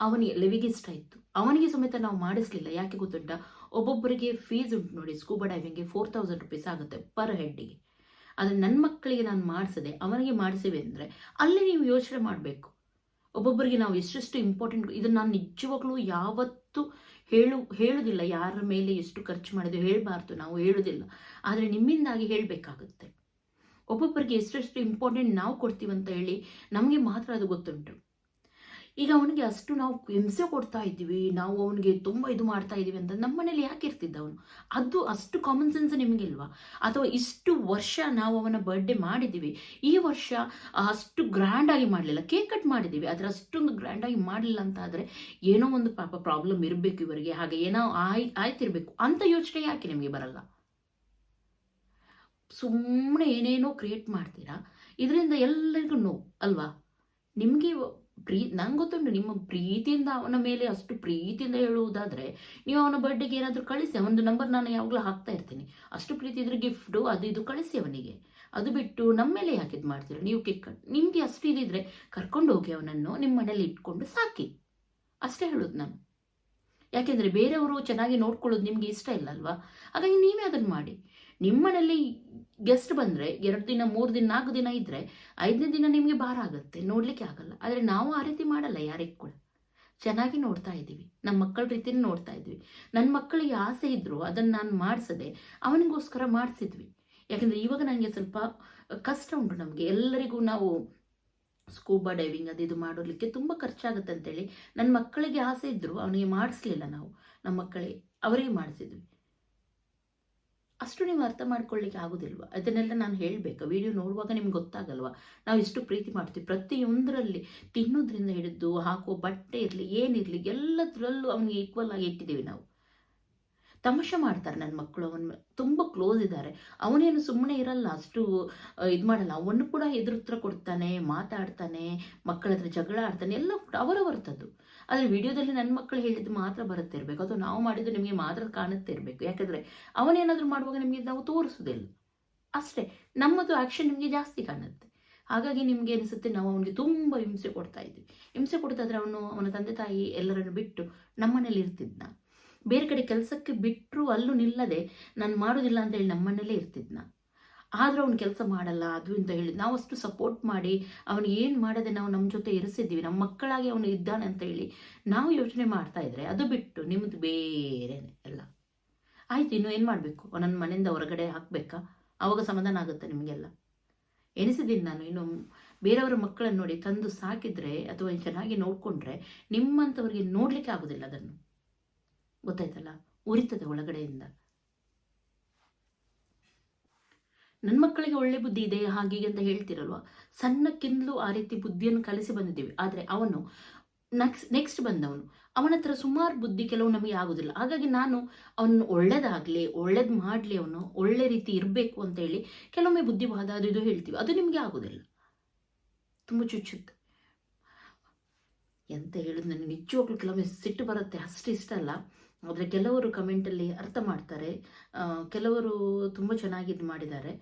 ಅವನಿಗೆ ಲೆವಿಗೆ ಇಷ್ಟ ಇತ್ತು. ಅವನಿಗೆ ಸಮೇತ ನಾವು ಮಾಡಿಸ್ಲಿಲ್ಲ. ಯಾಕೆ ಗೊತ್ತುಂಟಾ? ಒಬ್ಬೊಬ್ಬರಿಗೆ ಫೀಸ್ ಉಂಟು ನೋಡಿ. ಸ್ಕೂಬಾ ಡೈವಿಂಗ್ಗೆ ಫೋರ್ ತೌಸಂಡ್ ರುಪೀಸ್ ಆಗುತ್ತೆ ಪರ್ ಹೆಡ್ಡಿಗೆ ಆದರೆ ನನ್ನ ಮಕ್ಕಳಿಗೆ ನಾನು ಮಾಡಿಸದೆ, ಅವನಿಗೆ ಮಾಡಿಸಿವೆ ಅಂದರೆ ಅಲ್ಲಿ ನೀವು ಯೋಚನೆ ಮಾಡಬೇಕು. ಒಬ್ಬೊಬ್ಬರಿಗೆ ನಾವು ಎಷ್ಟೆಷ್ಟು ಇಂಪಾರ್ಟೆಂಟ್ ಇದನ್ನು ನಾನು ನಿಜವಾಗ್ಲೂ ಯಾವತ್ತೂ ಹೇಳು ಹೇಳುವುದಿಲ್ಲ ಯಾರ ಮೇಲೆ ಎಷ್ಟು ಖರ್ಚು ಮಾಡಿದೆ ಹೇಳಬಾರ್ದು. ನಾವು ಹೇಳುವುದಿಲ್ಲ ಆದರೆ ನಿಮ್ಮಿಂದಾಗಿ ಹೇಳಬೇಕಾಗುತ್ತೆ. ಒಬ್ಬೊಬ್ಬರಿಗೆ ಎಷ್ಟೆಷ್ಟು ಇಂಪಾರ್ಟೆಂಟ್ ನಾವು ಕೊಡ್ತೀವಂತ ಹೇಳಿ ನಮಗೆ ಮಾತ್ರ ಅದು ಗೊತ್ತುಂಟು. ಈಗ ಅವನಿಗೆ ಅಷ್ಟು ನಾವು ಹಿಂಸೆ ಕೊಡ್ತಾ ಇದ್ದೀವಿ, ನಾವು ಅವನಿಗೆ ತುಂಬ ಇದು ಮಾಡ್ತಾ ಇದ್ದೀವಿ ಅಂತ ನಮ್ಮ ಮನೇಲಿ ಯಾಕೆ ಇರ್ತಿದ್ದ ಅವನು? ಅದು ಅಷ್ಟು ಕಾಮನ್ ಸೆನ್ಸ್ ನಿಮಗಿಲ್ವಾ? ಅಥವಾ ಇಷ್ಟು ವರ್ಷ ನಾವು ಅವನ ಬರ್ಡೇ ಮಾಡಿದ್ದೀವಿ, ಈ ವರ್ಷ ಅಷ್ಟು ಗ್ರ್ಯಾಂಡಾಗಿ ಮಾಡಲಿಲ್ಲ ಕೇಕ್ ಕಟ್ ಮಾಡಿದ್ದೀವಿ ಆದರೆ ಅಷ್ಟೊಂದು ಗ್ರ್ಯಾಂಡಾಗಿ ಮಾಡಲಿಲ್ಲ ಅಂತ ಆದರೆ ಏನೋ ಒಂದು ಪಾಪ ಪ್ರಾಬ್ಲಮ್ ಇರಬೇಕು ಇವರಿಗೆ, ಹಾಗೆ ಏನೋ ಆಯ್, ಆಯ್ತಿರಬೇಕು ಅಂತ ಯೋಚನೆ ಯಾಕೆ ನಿಮಗೆ ಬರಲ್ಲ? ಸುಮ್ಮನೆ ಏನೇನೋ ಕ್ರಿಯೇಟ್ ಮಾಡ್ತೀರಾ? ಇದರಿಂದ ಎಲ್ಲರಿಗೂ ನೋವು, ಅಲ್ವಾ? ನಿಮಗೆ ಪ್ರೀ, ನಂಗೆ ಗೊತ್ತುಂಟು, ನಿಮ್ಮ ಪ್ರೀತಿಯಿಂದ ಅವನ ಮೇಲೆ ಅಷ್ಟು ಪ್ರೀತಿಯಿಂದ ಹೇಳುವುದಾದರೆ, ನೀವು ಅವನ ಬರ್ಡೇಗೆ ಏನಾದರೂ ಕಳಿಸಿ, ಒಂದು ನಂಬರ್ ನಾನು ಯಾವಾಗಲೂ ಹಾಕ್ತಾ ಇರ್ತೀನಿ. ಅಷ್ಟು ಪ್ರೀತಿ ಇದ್ರೆ ಗಿಫ್ಟು ಅದು ಇದು ಕಳಿಸಿ ಅವನಿಗೆ. ಅದು ಬಿಟ್ಟು ನಮ್ಮ ಮೇಲೆ ಯಾಕೆ ಇದು ಮಾಡ್ತೀರ? ನೀವು ಕೇಕ್, ನಿಮಗೆ ಅಷ್ಟು ಇದಿದ್ರೆ ಕರ್ಕೊಂಡು ಹೋಗಿ ಅವನನ್ನು ನಿಮ್ಮ ಮನೇಲಿ ಇಟ್ಕೊಂಡು ಸಾಕಿ. ಅಷ್ಟೇ ಹೇಳೋದು ನಾನು. ಯಾಕೆಂದರೆ ಬೇರೆಯವರು ಚೆನ್ನಾಗಿ ನೋಡ್ಕೊಳ್ಳೋದು ನಿಮಗೆ ಇಷ್ಟ ಇಲ್ಲ, ಅಲ್ವಾ? ಹಾಗಾಗಿ ನೀವೇ ಅದನ್ನು ಮಾಡಿ. ನಿಮ್ಮನೇಲಿ ಗೆಸ್ಟ್ ಬಂದರೆ, ಎರಡು ದಿನ, ಮೂರು ದಿನ, ನಾಲ್ಕು ದಿನ ಇದ್ದರೆ ಐದನೇ ದಿನ ನಿಮಗೆ ಭಾರ ಆಗುತ್ತೆ. ನೋಡಲಿಕ್ಕೆ ಆಗಲ್ಲ. ಆದರೆ ನಾವು ಆ ರೀತಿ ಮಾಡಲ್ಲ, ಯಾರಿಗೆ ಕೂಡ. ಚೆನ್ನಾಗಿ ನೋಡ್ತಾ ಇದ್ದೀವಿ. ನಮ್ಮ ಮಕ್ಕಳ ರೀತಿಯೇ ನೋಡ್ತಾ ಇದ್ವಿ ನನ್ನ ಮಕ್ಕಳಿಗೆ ಆಸೆ ಇದ್ದರೂ ಅದನ್ನು ನಾನು ಮಾಡಿಸದೆ, ಅವನಿಗೋಸ್ಕರ ಮಾಡಿಸಿದ್ವಿ. ಯಾಕಂದರೆ ಇವಾಗ ನನಗೆ ಸ್ವಲ್ಪ ಕಷ್ಟ ಉಂಟು ನಮಗೆ. ಎಲ್ಲರಿಗೂ ನಾವು ಸ್ಕೂಬಾ ಡೈವಿಂಗ್ ಅದು ಇದು ಮಾಡೋದಕ್ಕೆ ತುಂಬ ಖರ್ಚಾಗುತ್ತೆ ಅಂತೇಳಿ ನನ್ನ ಮಕ್ಕಳಿಗೆ ಆಸೆ ಇದ್ದರೂ ಅವನಿಗೆ ಮಾಡಿಸ್ಲಿಲ್ಲ ನಾವು. ನಮ್ಮ ಮಕ್ಕಳಿಗೆ, ಅವರಿಗೆ ಮಾಡಿಸಿದ್ವಿ. ಅಷ್ಟು ನೀವು ಅರ್ಥ ಮಾಡ್ಕೊಳ್ಳಿಕ್ಕೆ ಆಗೋದಿಲ್ವ? ಅದನ್ನೆಲ್ಲ ನಾನು ಹೇಳಬೇಕು. ವಿಡಿಯೋ ನೋಡುವಾಗ ನಿಮ್ಗೆ ಗೊತ್ತಾಗಲ್ವಾ? ನಾವು ಎಷ್ಟು ಪ್ರೀತಿ ಮಾಡ್ತೀವಿ. ಪ್ರತಿಯೊಂದರಲ್ಲಿ ತಿನ್ನೋದ್ರಿಂದ ಹಿಡಿದು ಹಾಕೋ ಬಟ್ಟೆ ಇರಲಿ, ಏನಿರಲಿ, ಎಲ್ಲದರಲ್ಲೂ ಅವನಿಗೆ ಈಕ್ವಲ್ ಆಗಿ ಇಟ್ಟಿದ್ದೀವಿ ನಾವು. ತಮಾಷೆ ಮಾಡ್ತಾರೆ ನನ್ನ ಮಕ್ಕಳು ಅವನ ತುಂಬ ಕ್ಲೋಸ್ ಇದ್ದಾರೆ ಅವನೇನು ಸುಮ್ಮನೆ ಇರಲ್ಲ, ಅಷ್ಟು ಇದು ಮಾಡಲ್ಲ. ಅವನು ಕೂಡ ಎದುರುತ್ರ ಕೊಡ್ತಾನೆ, ಮಾತಾಡ್ತಾನೆ, ಮಕ್ಕಳ ಹತ್ರ ಜಗಳ ಆಡ್ತಾನೆ, ಎಲ್ಲ ಕೂಡ ಅವರವರ್ತದ್ದು ಆದರೆ ವಿಡಿಯೋದಲ್ಲಿ ನನ್ನ ಮಕ್ಕಳು ಹೇಳಿದ್ದು ಮಾತ್ರ ಬರುತ್ತೆ ಇರಬೇಕು ಅಥವಾ ನಾವು ಮಾಡಿದ್ದು ನಿಮಗೆ ಮಾತ್ರ ಕಾಣುತ್ತೆ ಇರಬೇಕು ಯಾಕಂದರೆ ಅವನೇನಾದರೂ ಮಾಡುವಾಗ ನಿಮಗೆ ನಾವು ತೋರಿಸೋದಿಲ್ಲ ಅಷ್ಟೇ, ನಮ್ಮದು ಆ್ಯಕ್ಷನ್ ನಿಮಗೆ ಜಾಸ್ತಿ ಕಾಣುತ್ತೆ. ಹಾಗಾಗಿ ನಿಮಗೆ ಅನಿಸುತ್ತೆ ನಾವು ಅವನಿಗೆ ತುಂಬ ಹಿಂಸೆ ಕೊಡ್ತಾ ಇದ್ವಿ. ಹಿಂಸೆ ಕೊಡ್ತಾದ್ರೆ ಅವನು, ಅವನ ತಂದೆ ತಾಯಿ ಎಲ್ಲರನ್ನು ಬಿಟ್ಟು ನಮ್ಮನೇಲಿ ಇರ್ತಿದ್ನ. ಬೇರೆ ಕಡೆ ಕೆಲಸಕ್ಕೆ ಬಿಟ್ಟರು ಅಲ್ಲೂ ನಿಲ್ಲದೆ ನಾನು ಮಾಡೋದಿಲ್ಲ ಅಂತ ಹೇಳಿ ನಮ್ಮನೇಲೇ ಇರ್ತಿದ್ನ. ಆದರೂ ಅವ್ನು ಕೆಲಸ ಮಾಡಲ್ಲ, ಅದು ಅಂತ ಹೇಳಿ ಅಷ್ಟು ಸಪೋರ್ಟ್ ಮಾಡಿ ಅವನು ಏನು ಮಾಡದೆ ನಾವು ನಮ್ಮ ಜೊತೆ ಇರಿಸಿದ್ದೀವಿ ನಮ್ಮ ಮಕ್ಕಳಾಗಿ ಅವನು ಇದ್ದಾನೆ ಅಂತ ಹೇಳಿ ನಾವು ಯೋಚನೆ ಮಾಡ್ತಾ ಇದ್ರೆ ಅದು ಬಿಟ್ಟು ನಿಮ್ಮದು ಬೇರೆ ಎಲ್ಲ. ಆಯ್ತು, ಇನ್ನು ಏನು ಮಾಡಬೇಕು? ನನ್ನ ಮನೆಯಿಂದ ಹೊರಗಡೆ ಹಾಕಬೇಕಾ? ಅವಾಗ ಸಮಾಧಾನ ಆಗುತ್ತೆ ನಿಮಗೆಲ್ಲ. ಎನಿಸಿದ್ದೀನಿ ನಾನು. ಇನ್ನು ಬೇರೆಯವರ ಮಕ್ಕಳನ್ನು ನೋಡಿ ತಂದು ಸಾಕಿದ್ರೆ ಅಥವಾ ಚೆನ್ನಾಗಿ ನೋಡಿಕೊಂಡ್ರೆ ನಿಮ್ಮಂಥವ್ರಿಗೆ ನೋಡಲಿಕ್ಕೆ ಆಗೋದಿಲ್ಲ ಅದನ್ನು. ಗೊತ್ತಾಯ್ತಲ್ಲ? ಉರಿತದೆ ಒಳಗಡೆಯಿಂದ. ನನ್ನ ಮಕ್ಕಳಿಗೆ ಒಳ್ಳೆ ಬುದ್ಧಿ ಇದೆ ಹಾಗೆ ಅಂತ ಹೇಳ್ತಿರಲ್ವ? ಸಣ್ಣಕ್ಕಿಂದಲೂ ಆ ರೀತಿ ಬುದ್ಧಿಯನ್ನು ಕಲಿಸಿ ಬಂದಿದ್ದೀವಿ. ಆದರೆ ಅವನು ನೆಕ್ಸ್ಟ್ ನೆಕ್ಸ್ಟ್ ಬಂದವನು. ಅವನ ಹತ್ರ ಸುಮಾರು ಬುದ್ಧಿ ಕೆಲವು ನಮಗೆ ಆಗೋದಿಲ್ಲ. ಹಾಗಾಗಿ ನಾನು ಅವನು ಒಳ್ಳೇದಾಗಲಿ, ಒಳ್ಳೇದು ಮಾಡಲಿ ಅವನು, ಒಳ್ಳೆ ರೀತಿ ಇರಬೇಕು ಅಂತ ಹೇಳಿ ಕೆಲವೊಮ್ಮೆ ಬುದ್ಧಿವಾದ ಅದು ಇದು ಹೇಳ್ತೀವಿ. ಅದು ನಿಮಗೆ ಆಗೋದಿಲ್ಲ. ತುಂಬ ಚುಚ್ಚುತ್ತೆ. ಎಂತ ಹೇಳೋದು ನನಗೆ ನಿಜವಾಗ್ಲೂ ಕೆಲವೊಮ್ಮೆ ಸಿಟ್ಟು ಬರುತ್ತೆ. ಅಷ್ಟು ಇಷ್ಟ ಅಲ್ಲ. ಆದರೆ ಕೆಲವರು ಕಮೆಂಟಲ್ಲಿ ಅರ್ಥ ಮಾಡ್ತಾರೆ. ಕೆಲವರು ತುಂಬ ಚೆನ್ನಾಗಿ ಇದು ಮಾಡಿದ್ದಾರೆ.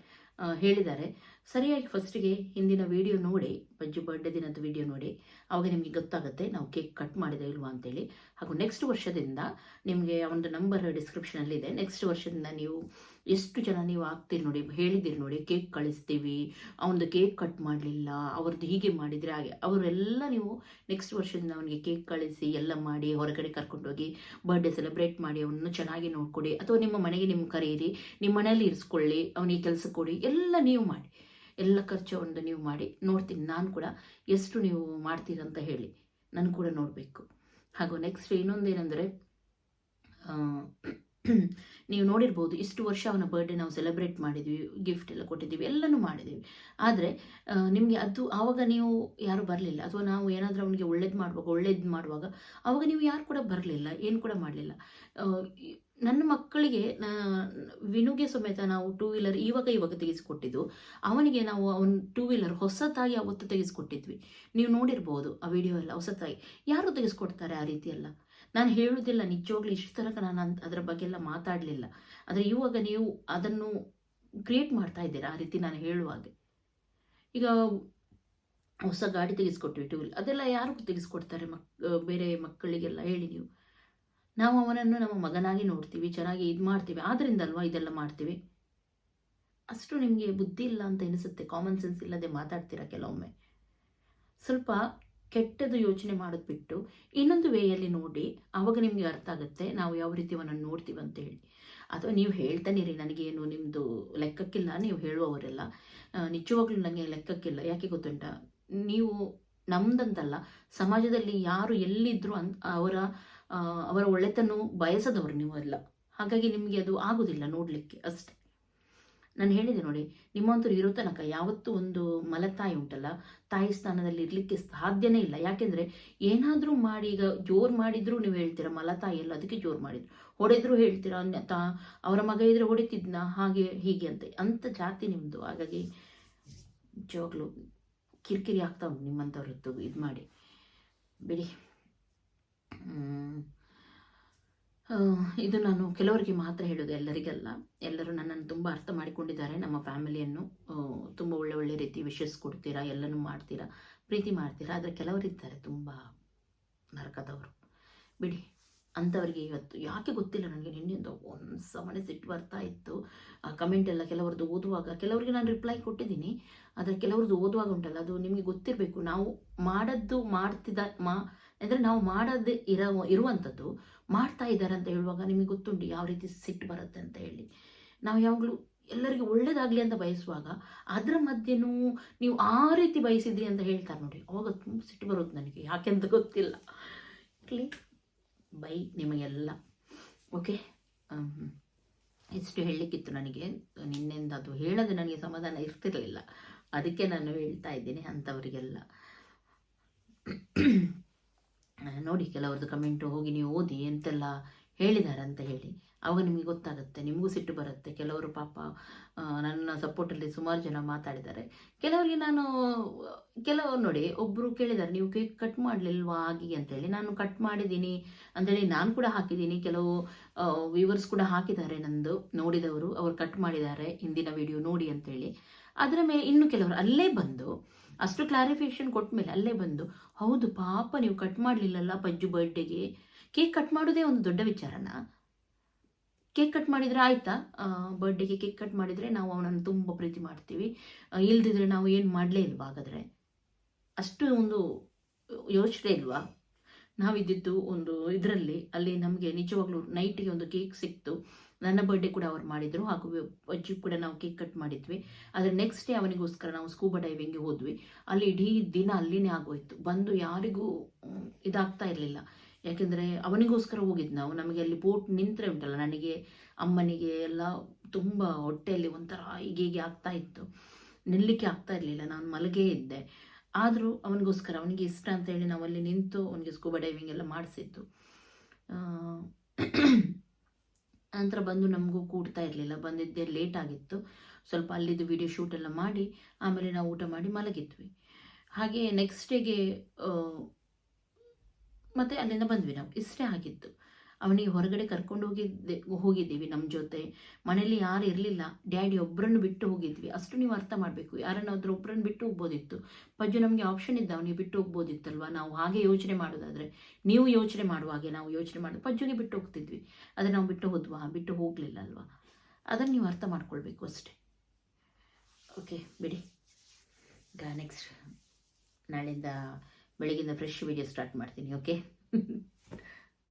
ಹೇಳಿದ್ದಾರೆ. ಸರಿಯಾಗಿ ಫಸ್ಟಿಗೆ ಹಿಂದಿನ ವಿಡಿಯೋ ನೋಡಿ, ಬಜ್ಜು ಬರ್ಡೇ ದಿನದ ವಿಡಿಯೋ ನೋಡಿ, ಅವಾಗ ನಿಮಗೆ ಗೊತ್ತಾಗುತ್ತೆ, ನಾವು ಕೇಕ್ ಕಟ್ ಮಾಡಿದೆ ಇಲ್ವಾ ಅಂತೇಳಿ. ಹಾಗೂ ನೆಕ್ಸ್ಟ್ ವರ್ಷದಿಂದ ನಿಮಗೆ ಒಂದು ನಂಬರ್ ಡಿಸ್ಕ್ರಿಪ್ಷನಲ್ಲಿ ಇದೆ. ನೆಕ್ಸ್ಟ್ ವರ್ಷದಿಂದ ನೀವು ಎಷ್ಟು ಜನ ನೀವು ಆಗ್ತೀರಿ ನೋಡಿ, ಹೇಳಿದ್ದೀರಿ ನೋಡಿ ಕೇಕ್ ಕಳಿಸ್ತೀವಿ ಅವನದು ಕೇಕ್ ಕಟ್ ಮಾಡಲಿಲ್ಲ ಅವ್ರದ್ದು ಹೀಗೆ ಮಾಡಿದರೆ ಹಾಗೆ. ಅವರೆಲ್ಲ ನೀವು ನೆಕ್ಸ್ಟ್ ವರ್ಷದಿಂದ ಅವನಿಗೆ ಕೇಕ್ ಕಳಿಸಿ, ಎಲ್ಲ ಮಾಡಿ, ಹೊರಗಡೆ ಕರ್ಕೊಂಡೋಗಿ ಬರ್ಡೇ ಸೆಲೆಬ್ರೇಟ್ ಮಾಡಿ, ಅವನನ್ನು ಚೆನ್ನಾಗಿ ನೋಡ್ಕೊಡಿ. ಅಥವಾ ನಿಮ್ಮ ಮನೆಗೆ ನಿಮ್ಮ ಕರೆಯಿರಿ ನಿಮ್ಮ ಮನೆಯಲ್ಲಿ ಇರಿಸ್ಕೊಳ್ಳಿ, ಅವನಿಗೆ ಕೆಲಸ ಕೊಡಿ ಎಲ್ಲ ನೀವು ಮಾಡಿ, ಎಲ್ಲ ಖರ್ಚು ಒಂದು ನೀವು ಮಾಡಿ, ನೋಡ್ತೀನಿ ನಾನು ಕೂಡ ಎಷ್ಟು ನೀವು ಮಾಡ್ತೀರಂತ ಹೇಳಿ ನಾನು ಕೂಡ ನೋಡಬೇಕು. ಹಾಗೂ ನೆಕ್ಸ್ಟ್ ಇನ್ನೊಂದೇನೆಂದರೆ ನೀವು ನೋಡಿರ್ಬೋದು ಇಷ್ಟು ವರ್ಷ ಅವನ ಬರ್ಡೇ ನಾವು ಸೆಲೆಬ್ರೇಟ್ ಮಾಡಿದ್ವಿ ಗಿಫ್ಟ್ ಎಲ್ಲ ಕೊಟ್ಟಿದ್ದೀವಿ, ಎಲ್ಲನೂ ಮಾಡಿದ್ದೀವಿ. ಆದರೆ ನಿಮಗೆ ಅದು ಆವಾಗ ನೀವು ಯಾರು ಬರಲಿಲ್ಲ. ಅಥವಾ ನಾವು ಏನಾದರೂ ಅವನಿಗೆ ಒಳ್ಳೇದು ಮಾಡುವಾಗ ಒಳ್ಳೇದು ಮಾಡುವಾಗ ಆವಾಗ ನೀವು ಯಾರು ಕೂಡ ಬರಲಿಲ್ಲ, ಏನು ಕೂಡ ಮಾಡಲಿಲ್ಲ. ನನ್ನ ಮಕ್ಕಳಿಗೆ ವಿನುಗೆ ಸಮೇತ ನಾವು ಟೂ ವೀಲರ್ ಇವಾಗ ಇವಾಗ ತೆಗೆಸಿಕೊಟ್ಟಿದ್ದು. ಅವನಿಗೆ ನಾವು ಅವನು ಟೂ ವೀಲರ್ ಹೊಸತಾಗಿ ಅವತ್ತು ತೆಗೆಸಿಕೊಟ್ಟಿದ್ವಿ. ನೀವು ನೋಡಿರ್ಬೋದು ಆ ವಿಡಿಯೋ ಎಲ್ಲ ಹೊಸತಾಗಿ. ಯಾರು ತೆಗೆಸ್ಕೊಡ್ತಾರೆ ಆ ರೀತಿ ಎಲ್ಲ ನಾನು ಹೇಳುವುದಿಲ್ಲ ನಿಜವಾಗ್ಲೂ ಇಷ್ಟು ತನಕ ನಾನು ಅಂತ ಅದರ ಬಗ್ಗೆ ಎಲ್ಲ ಮಾತಾಡಲಿಲ್ಲ. ಆದರೆ ಇವಾಗ ನೀವು ಅದನ್ನು ಕ್ರಿಯೇಟ್ ಮಾಡ್ತಾ ಇದ್ದೀರಾ ಆ ರೀತಿ ನಾನು ಹೇಳುವಾಗ ಈಗ ಹೊಸ ಗಾಡಿ ತೆಗೆಸ್ಕೊಟ್ವಿ ಟೂ ವೀಲ್ ಅದೆಲ್ಲ ಯಾರು ತೆಗೆಸ್ಕೊಡ್ತಾರೆ ಮಕ್, ಬೇರೆ ಮಕ್ಕಳಿಗೆಲ್ಲ ಹೇಳಿ ನೀವು? ನಾವು ಅವನನ್ನು ನಮ್ಮ ಮಗನಾಗಿ ನೋಡ್ತೀವಿ, ಚೆನ್ನಾಗಿ ಇದು ಮಾಡ್ತೀವಿ ಆದ್ರಿಂದ ಅಲ್ವಾ ಇದೆಲ್ಲ ಮಾಡ್ತೀವಿ? ಅಷ್ಟು ನಿಮಗೆ ಬುದ್ಧಿ ಇಲ್ಲ ಅಂತ ಎನಿಸುತ್ತೆ ಕಾಮನ್ ಸೆನ್ಸ್ ಇಲ್ಲದೆ ಮಾತಾಡ್ತೀರಾ ಕೆಲವೊಮ್ಮೆ? ಸ್ವಲ್ಪ ಕೆಟ್ಟದು ಯೋಚನೆ ಮಾಡೋದು ಬಿಟ್ಟು ಇನ್ನೊಂದು ವೇಯಲ್ಲಿ ನೋಡಿ ಆವಾಗ ನಿಮಗೆ ಅರ್ಥ ಆಗುತ್ತೆ ನಾವು ಯಾವ ರೀತಿ ಅವನನ್ನು ನೋಡ್ತೀವಿ ಅಂತ ಹೇಳಿ. ಅಥವಾ ನೀವು ಹೇಳ್ತಾನೀರಿ ನನಗೇನು ನಿಮ್ಮದು ಲೆಕ್ಕಕ್ಕಿಲ್ಲ, ನೀವು ಹೇಳುವವರೆಲ್ಲ. ನಿಜವಾಗ್ಲೂ ನನಗೆ ಲೆಕ್ಕಕ್ಕಿಲ್ಲ, ಯಾಕೆ ಗೊತ್ತುಂಟ? ನೀವು ನಮ್ದಂತಲ್ಲ, ಸಮಾಜದಲ್ಲಿ ಯಾರು ಎಲ್ಲಿದ್ದರೂ ಅನ್, ಅವರ ಅವರ ಒಳ್ಳೆತನ ಬಯಸದವರು ನೀವು ಎಲ್ಲ ಹಾಗಾಗಿ ನಿಮಗೆ ಅದು ಆಗೋದಿಲ್ಲ ನೋಡಲಿಕ್ಕೆ ಅಷ್ಟೆ. ನಾನು ಹೇಳಿದೆ ನೋಡಿ ನಿಮ್ಮಂತರು ಇರೋ ತನಕ ಯಾವತ್ತೂ ಒಂದು ಮಲತಾಯಿ ಉಂಟಲ್ಲ, ತಾಯಿ ಸ್ಥಾನದಲ್ಲಿ ಇರಲಿಕ್ಕೆ ಸಾಧ್ಯನೇ ಇಲ್ಲ. ಯಾಕೆಂದರೆ ಏನಾದರೂ ಮಾಡಿ, ಈಗ ಜೋರು ಮಾಡಿದ್ರು ನೀವು ಹೇಳ್ತೀರಾ, ಮಲತಾಯಿ ಎಲ್ಲ ಅದಕ್ಕೆ ಜೋರು ಮಾಡಿದ್ರು. ಹೊಡೆದ್ರು ಹೇಳ್ತೀರಾ ತಾ, ಅವರ ಮಗ ಇದ್ರೆ ಹೊಡಿತಿದ್ನ, ಹಾಗೆ, ಹೀಗೆ ಅಂತ. ಅಂಥ ಜಾತಿ ನಿಮ್ಮದು ಹಾಗಾಗಿ ನಿಜವಾಗ್ಲೂ ಕಿರಿಕಿರಿ ಆಗ್ತಾ ಉಂಟು ನಿಮ್ಮಂಥವ್ರದ್ದು ಇದು ಮಾಡಿ ಬಿಡಿ. ಇದು ನಾನು ಕೆಲವರಿಗೆ ಮಾತ್ರ ಹೇಳೋದು ಎಲ್ಲರಿಗಲ್ಲ. ಎಲ್ಲರೂ ನನ್ನನ್ನು ತುಂಬ ಅರ್ಥ ಮಾಡಿಕೊಂಡಿದ್ದಾರೆ, ನಮ್ಮ ಫ್ಯಾಮಿಲಿಯನ್ನು. ತುಂಬ ಒಳ್ಳೆ ಒಳ್ಳೆ ರೀತಿ ವಿಶಸ್ ಕೊಡ್ತೀರಾ, ಎಲ್ಲನೂ ಮಾಡ್ತೀರಾ, ಪ್ರೀತಿ ಮಾಡ್ತೀರಾ, ಆದರೆ ಕೆಲವರಿದ್ದಾರೆ ತುಂಬ ನರಕದವರು. ಬಿಡಿ, ಅಂಥವ್ರಿಗೆ ಇವತ್ತು ಯಾಕೆ ಗೊತ್ತಿಲ್ಲ ನನಗೆ ನಿನ್ನೆಯಿಂದ ಒಂದು ಸಮನೆ ಸಿಟ್ಟು ಬರ್ತಾ ಇತ್ತು. ಆ ಕಮೆಂಟ್ ಎಲ್ಲ ಕೆಲವ್ರದ್ದು ಓದುವಾಗ, ಕೆಲವರಿಗೆ ನಾನು ರಿಪ್ಲೈ ಕೊಟ್ಟಿದ್ದೀನಿ, ಆದರೆ ಕೆಲವ್ರದ್ದು ಓದುವಾಗ ಉಂಟಲ್ಲ, ಅದು ನಿಮಗೆ ಗೊತ್ತಿರಬೇಕು. ನಾವು ಮಾಡದ್ದು ಮಾಡ್ತಿದ್ದ ಮಾ ಅಂದರೆ ನಾವು ಮಾಡದೇ ಇರೋ, ಇರುವಂಥದ್ದು ಮಾಡ್ತಾ ಇದ್ದಾರೆ ಅಂತ ಹೇಳುವಾಗ ನಿಮಗೆ ಗೊತ್ತುಂಟು ಯಾವ ರೀತಿ ಸಿಟ್ಟು ಬರುತ್ತೆ ಅಂತ ಹೇಳಿ. ನಾವು ಯಾವಾಗಲೂ ಎಲ್ಲರಿಗೂ ಒಳ್ಳೇದಾಗಲಿ ಅಂತ ಬಯಸುವಾಗ ಅದರ ಮಧ್ಯೆನೂ ನೀವು ಆ ರೀತಿ ಬಯಸಿದ್ರಿ ಅಂತ ಹೇಳ್ತಾರೆ ನೋಡಿ. ಅವಾಗ ತುಂಬ ಸಿಟ್ಟು ಬರುತ್ತೆ ನನಗೆ. ಯಾಕೆಂತ ಗೊತ್ತಿಲ್ಲ. ಇರಲಿ. ಬೈ ನಿಮಗೆಲ್ಲ. ಓಕೆ? ಇಷ್ಟು ಹೇಳಲಿಕ್ಕಿತ್ತು ನನಗೆ. ನಿನ್ನೆಂದ ಅದು ಹೇಳೋದು ನನಗೆ ಸಮಾಧಾನ ಇರ್ತಿರಲಿಲ್ಲ. ಅದಕ್ಕೆ ನಾನು ಹೇಳ್ತಾ ಇದ್ದೀನಿ ಅಂಥವರಿಗೆಲ್ಲ. ನೋಡಿ ಕೆಲವ್ರದ್ದು ಕಮೆಂಟು, ಹೋಗಿ ನೀವು ಓದಿ ಎಂತೆಲ್ಲ ಹೇಳಿದ್ದಾರೆ ಅಂತ ಹೇಳಿ. ಆವಾಗ ನಿಮಗೆ ಗೊತ್ತಾಗುತ್ತೆ, ನಿಮಗೂ ಸಿಟ್ಟು ಬರುತ್ತೆ. ಕೆಲವರು ಪಾಪ ನನ್ನ ಸಪೋರ್ಟಲ್ಲಿ ಸುಮಾರು ಜನ ಮಾತಾಡಿದ್ದಾರೆ. ಕೆಲವರಿಗೆ ನಾನು, ಕೆಲವರು ನೋಡಿ ಒಬ್ಬರು ಕೇಳಿದ್ದಾರೆ ನೀವು ಕೇಕ್ ಕಟ್ ಮಾಡಲಿಲ್ವಾ ಹಾಗೆ ಅಂತೇಳಿ ನಾನು ಕಟ್ ಮಾಡಿದ್ದೀನಿ ಅಂತೇಳಿ ನಾನು ಕೂಡ ಹಾಕಿದ್ದೀನಿ. ಕೆಲವು ವ್ಯೂವರ್ಸ್ ಕೂಡ ಹಾಕಿದ್ದಾರೆ ನಂದು. ನೋಡಿದವರು, ಅವರು ಕಟ್ ಮಾಡಿದ್ದಾರೆ. ಹಿಂದಿನ ವಿಡಿಯೋ ನೋಡಿ ಅಂತೇಳಿ ಅದರ ಮೇಲೆ ಇನ್ನು ಕೆಲವರು ಅಲ್ಲೇ ಬಂದು ಅಷ್ಟು ಕ್ಲಾರಿಫಿಕೇಶನ್ ಕೊಟ್ಟ ಮೇಲೆ ಅಲ್ಲೇ ಬಂದು, ಹೌದು ಪಾಪ ನೀವು ಕಟ್ ಮಾಡಲಿಲ್ಲಲ್ಲ ಪಜ್ಜು ಬರ್ಡೇಗೆ ಕೇಕ್ ಕಟ್ ಮಾಡೋದೇ ಒಂದು ದೊಡ್ಡ ವಿಚಾರನ? ಕೇಕ್ ಕಟ್ ಮಾಡಿದರೆ ಆಯಿತಾ? ಬರ್ಡೇಗೆ ಕೇಕ್ ಕಟ್ ಮಾಡಿದರೆ ನಾವು ಅವನನ್ನು ತುಂಬ ಪ್ರೀತಿ ಮಾಡ್ತೀವಿ. ಇಲ್ದಿದ್ರೆ ನಾವು ಏನು ಮಾಡಲೇ ಇಲ್ವಾ ಹಾಗಾದರೆ? ಅಷ್ಟು ಒಂದು ಯೋಚನೆ ಇಲ್ವಾ? ನಾವಿದ್ದಿದ್ದು ಒಂದು ಇದರಲ್ಲಿ, ಅಲ್ಲಿ ನಮಗೆ ನಿಜವಾಗ್ಲೂ ನೈಟಿಗೆ ಒಂದು ಕೇಕ್ ಸಿಕ್ತು. ನನ್ನ ಬರ್ಡೇ ಕೂಡ ಅವ್ರು ಮಾಡಿದರು. ಹಾಗೂ ಅಜ್ಜಿ ಕೂಡ ನಾವು ಕೇಕ್ ಕಟ್ ಮಾಡಿದ್ವಿ. ಆದರೆ ನೆಕ್ಸ್ಟ್ ಡೇ ಅವನಿಗೋಸ್ಕರ ನಾವು ಸ್ಕೂಬಾ ಡೈವಿಂಗ್ಗೆ ಹೋದ್ವಿ. ಅಲ್ಲಿ ಇಡೀ ದಿನ ಅಲ್ಲಿನೇ ಆಗೋಯ್ತು. ಬಂದು ಯಾರಿಗೂ ಇದಾಗ್ತಾ ಇರಲಿಲ್ಲ. ಯಾಕೆಂದರೆ ಅವನಿಗೋಸ್ಕರ ಹೋಗಿದ್ದು ನಾವು. ನಮಗೆ ಅಲ್ಲಿ ಬೋಟ್ ನಿಂತರೆ ಉಂಟಲ್ಲ, ನನಗೆ, ಅಮ್ಮನಿಗೆ ಎಲ್ಲ ತುಂಬ ಹೊಟ್ಟೆಯಲ್ಲಿ ಒಂಥರ ಹೀಗೆ ಹೀಗೆ ಆಗ್ತಾ ಇತ್ತು. ನಿಲ್ಲಿಕ್ಕೆ ಆಗ್ತಾ ಇರಲಿಲ್ಲ. ನಾನು ಮಲಗೇ ಇದ್ದೆ. ಆದರೂ ಅವನಿಗೋಸ್ಕರ, ಅವನಿಗೆ ಇಷ್ಟ ಅಂತ ಹೇಳಿ ನಾವು ಅಲ್ಲಿ ನಿಂತು ಅವನಿಗೆ ಸ್ಕೂಬಾ ಡೈವಿಂಗ್ ಎಲ್ಲ ಮಾಡಿಸಿದ್ದು. ನಂತರ ಬಂದು ನಮಗೂ ಕೂಡ್ತಾ ಇರಲಿಲ್ಲ. ಬಂದಿದ್ದೆ ಲೇಟ್ ಆಗಿತ್ತು. ಸ್ವಲ್ಪ ಅಲ್ಲಿದ್ದು ವಿಡಿಯೋ ಶೂಟ್ ಎಲ್ಲ ಮಾಡಿ, ಆಮೇಲೆ ನಾವು ಊಟ ಮಾಡಿ ಮಲಗಿದ್ವಿ. ಹಾಗೆ ನೆಕ್ಸ್ಟ್ ಡೇಗೆ ಮತ್ತೆ ಅಲ್ಲಿಂದ ಬಂದ್ವಿ ನಾವು. ಇಷ್ಟೇ ಆಗಿತ್ತು ಅವನಿಗೆ ಹೊರಗಡೆ ಕರ್ಕೊಂಡು ಹೋಗಿದ್ದೆ, ಹೋಗಿದ್ದೀವಿ ನಮ್ಮ ಜೊತೆ. ಮನೇಲಿ ಯಾರು ಇರಲಿಲ್ಲ. ಡ್ಯಾಡಿ ಒಬ್ಬರನ್ನು ಬಿಟ್ಟು ಹೋಗಿದ್ವಿ. ಅಷ್ಟು ನೀವು ಅರ್ಥ ಮಾಡಬೇಕು. ಯಾರನ್ನಾದ್ರೂ ಒಬ್ಬರನ್ನು ಬಿಟ್ಟು ಹೋಗ್ಬೋದಿತ್ತು. ಪಜ್ಜು ನಮಗೆ ಆಪ್ಷನ್ ಇದ್ದ, ಅವನಿಗೆ ಬಿಟ್ಟು ಹೋಗ್ಬೋದಿತ್ತಲ್ವ? ನಾವು ಹಾಗೆ ಯೋಚನೆ ಮಾಡೋದಾದರೆ, ನೀವು ಯೋಚನೆ ಮಾಡುವಾಗೆ ನಾವು ಯೋಚನೆ ಮಾಡೋದು ಪಜ್ಜುಗೆ ಬಿಟ್ಟು ಹೋಗ್ತಿದ್ವಿ. ಆದರೆ ನಾವು ಬಿಟ್ಟು ಹೋದ್ವಾ? ಬಿಟ್ಟು ಹೋಗಲಿಲ್ಲ ಅಲ್ವಾ? ಅದನ್ನು ನೀವು ಅರ್ಥ ಮಾಡ್ಕೊಳ್ಬೇಕು ಅಷ್ಟೇ. ಓಕೆ ಬಿಡಿ. ನೆಕ್ಸ್ಟ್ ನಾಳೆಯಿಂದ ಬೆಳಗಿಂದ ಫ್ರೆಶ್ ವಿಡಿಯೋ ಸ್ಟಾರ್ಟ್ ಮಾಡ್ತೀನಿ ಓಕೆ